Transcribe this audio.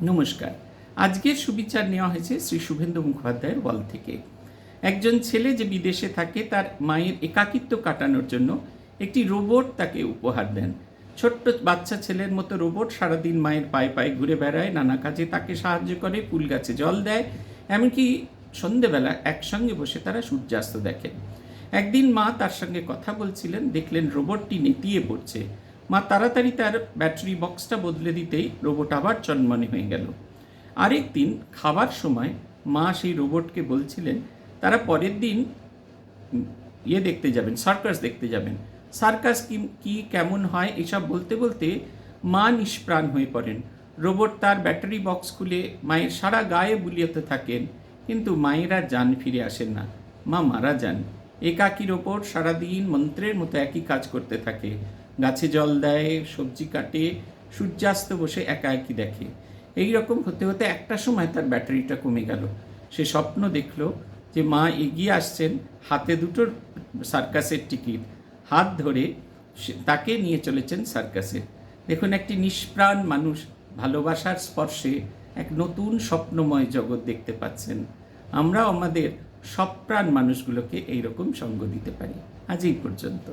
নমস্কার। আজকের সুবিচার নেওয়া হয়েছে শ্রী শুভেন্দু মুখোপাধ্যায়ের বল থেকে। একজন ছেলে যে বিদেশে থাকে, তার মায়ের একাকিত্ব কাটানোর জন্য একটি রোবট তাকে উপহার দেন। ছোট্ট বাচ্চা ছেলের মতো রোবট সারাদিন মায়ের পায়ে পায়ে ঘুরে বেড়ায়, নানা কাজে তাকে সাহায্য করে, ফুল গাছে জল দেয়, এমনকি সন্ধেবেলা একসঙ্গে বসে তারা সূর্যাস্ত দেখেন একদিন মা তার সঙ্গে কথা বলছিলেন, দেখলেন রোবটটি নেতিয়ে পড়ছে। মা তাড়াতাড়ি তার ব্যাটারি বক্সটা বদলে দিতেই রোবট আবার চনমনে হয়ে গেল। আরেক দিন খাবার সময় মা সেই রোবটকে বলছিলেন, তারা পরের দিন ইয়ে দেখতে যাবেন সার্কাস দেখতে যাবেন। সার্কাস কি কি, কেমন হয়, এসব বলতে বলতে মা নিষ্প্রাণ হয়ে পড়েন। রোবট তার ব্যাটারি বক্স খুলে মায়ের সারা গায়ে বুলিয়েতে থাকেন, কিন্তু মায়েরা যান ফিরে আসেন না। মা মারা যান। একাকির ওপর সারাদিন মন্ত্রের মতো একই কাজ করতে থাকে। গাছে জল দেয়, সবজি কাটে, সূর্যাস্ত বসে একা একই দেখে। এই রকম হতে হতে একটা সময় তার ব্যাটারিটা কমে গেল। সে স্বপ্ন দেখল যে মা এগিয়ে আসছেন হাতে দুটো সার্কাসের টিকিট। হাত ধরে তাকে নিয়ে চলেছেন সার্কাসে। দেখুন, একটি নিষ্প্রাণ মানুষ ভালোবাসার স্পর্শে এক নতুন স্বপ্নময় জগৎ দেখতে পাচ্ছেন। আমরাও আমাদের সপ্রাণ মানুষগুলোকে এইরকম সঙ্গ দিতে পারি। আজ এই পর্যন্ত।